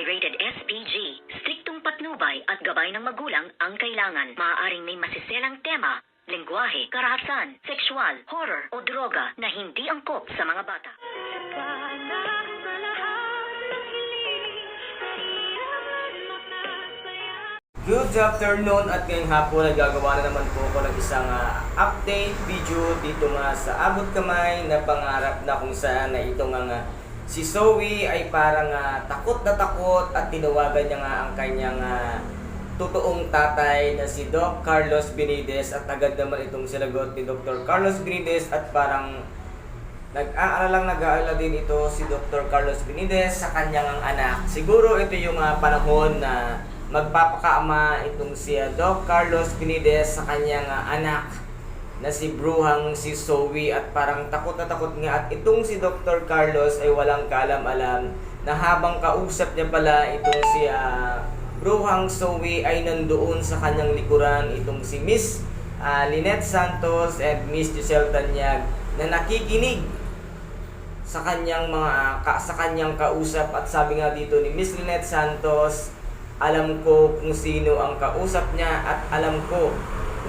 ay rated SPG. Striktong patnubay at gabay ng magulang ang kailangan. Maaaring may masiselang tema, lengguwahe, karahasan, sexual, horror o droga na hindi angkop sa mga bata. Good afternoon at ngayong hapon nagagawa na naman po ako ng isang ah, update video dito nga sa abot kamay na pangarap na kung saan na ito nga nga si Zoe ay parang ah, takot na takot at tinawagan niya nga ang kanyang ah, totoong tatay na si Doc Carlos Benitez at agad naman itong sinagot ni Dr. Carlos Benitez at parang Nag-aalala lang nag-aalala din ito si Dr. Carlos Benitez sa kanyang anak. Siguro ito yung ah, panahon na magpapakaama itong si ah, Doc Carlos Benitez sa kanyang ah, anak na si Bruhang si Zoe at parang takot na takot nga at itong si Dr. Carlos ay walang kaalam-alam na habang kausap niya pala itong si ah, Bruhang Zoe ay nandoon sa kanyang likuran itong si Miss ah, Lynette Santos and Miss Giselle Tanyag na nakikinig sa kanyang mga ka, sa kanyang kausap at sabi nga dito ni Miss Lynette Santos alam ko kung sino ang kausap niya at alam ko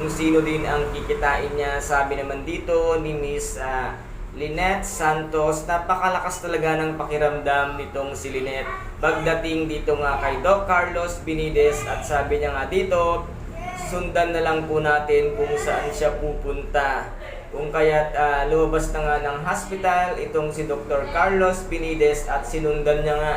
kung sino din ang kikitain niya. Sabi naman dito ni Miss ah, Lynette Santos napakalakas talaga ng pakiramdam nitong si Lynette. Pagdating dito nga kay Doc Carlos Benitez at sabi niya nga dito sundan na lang po natin kung saan siya pupunta. Kung kaya't ah, lumabas na nga ng hospital itong si Dr. Carlos Benitez at sinundan niya nga.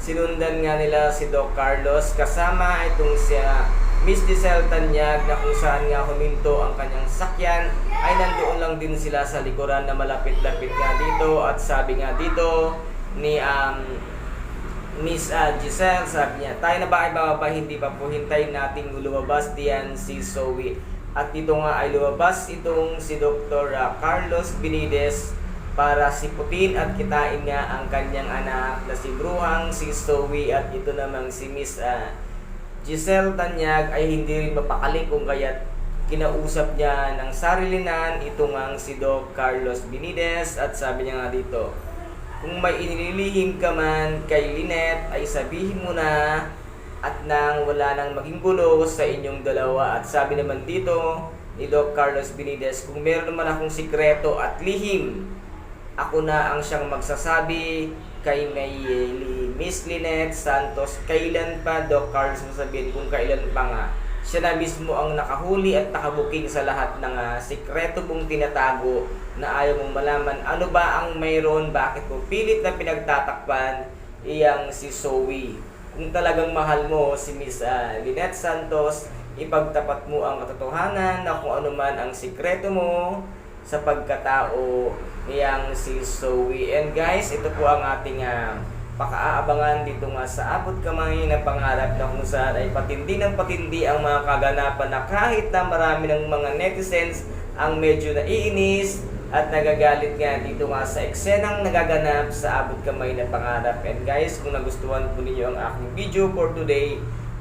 Sinundan nga nila si Doc Carlos kasama itong si ah, Miss Giselle Tanyag na kung saan nga huminto ang kanyang sakyan ay nandoon lang din sila sa likuran na malapit-lapit nga dito at sabi nga dito ni um, Miss ah, Giselle, sabi niya, tayo na ba ay bababa? Hindi pa po, hintayin nating lumabas diyan si Zoe. At dito nga ay lumabas itong si Dr. ah, Carlos Benitez para siputin at kitain nga ang kanyang anak na si Bruhang, si Zoe at ito namang si Miss ah, Giselle Tanyag ay hindi rin mapakali kung kaya't kinausap niya ng sarilinan ito nga si Doc Carlos Benitez. At sabi niya nga dito, kung may inililihim ka man kay Lynette ay sabihin mo na at nang wala nang maging gulo sa inyong dalawa. At sabi naman dito ni Doc Carlos Benitez kung meron naman akong sikreto at lihim ako na ang siyang magsasabi kay may Miss Lynette Santos kailan pa Doc Carlos mo sabihin kung kailan pa nga. Siya na mismo ang nakahuli at nakabuking sa lahat ng ah, sikreto mong tinatago na ayaw mong malaman. Ano ba ang mayroon? Bakit mo pilit na pinagtatakpan? Iyang si Zoe. Kung talagang mahal mo si Miss ah, Lynette Santos ipagtapat mo ang katotohanan na kung ano man ang sikreto mo sa pagkatao niyang si Zoe. And guys, ito po ang ating ah, pakaabangan dito nga sa abot kamay na pangarap na kung saan ay patindi ng patindi ang mga kaganapan na kahit na marami ng mga netizens ang medyo naiinis at nagagalit nga dito nga sa eksenang nagaganap sa abot kamay na pangarap. And guys, kung nagustuhan po ninyo ang aking video for today,